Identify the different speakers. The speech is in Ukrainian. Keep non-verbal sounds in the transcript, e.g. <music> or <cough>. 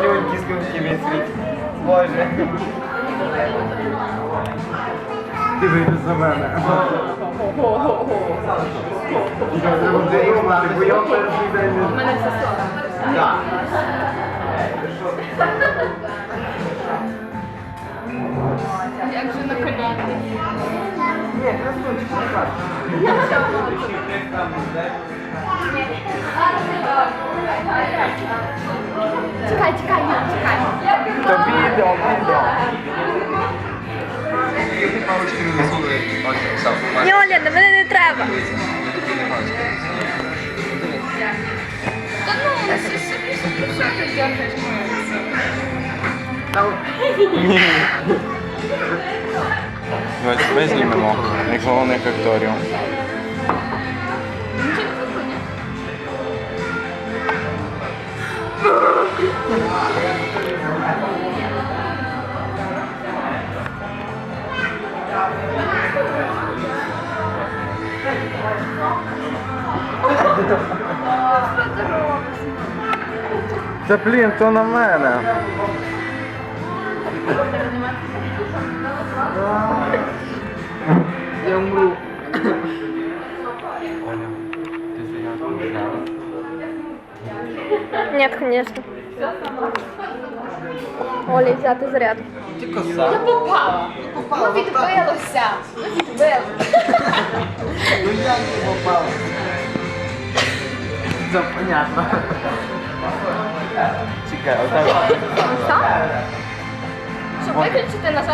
Speaker 1: Слюньки, слюньки весь світ. Боже. Ти вийди за мене. Я треба буде мати, бо я перший день
Speaker 2: У мене все слово.
Speaker 1: Так.
Speaker 2: Як же на коляді.
Speaker 1: Ні, красунчик, не так.
Speaker 2: Чекай, чекай, Юр, чекай.
Speaker 1: То відео, відео.
Speaker 3: Ні, Оля, мене не треба.
Speaker 2: Та ну, що собі собі що ти дергаєш
Speaker 4: Давайте тебе знімемо, як головних акторів.
Speaker 1: Та блін, то на мене. Я умру.
Speaker 3: Ні, звісно. Олі, взяти заряд.
Speaker 1: Ти коса.
Speaker 2: попала. Ну відбилося. Ну відбилося. <laughs>
Speaker 1: Ну як ти попав? Це понятно. Чекай, отак. <laughs>
Speaker 2: Щоб виключити назад.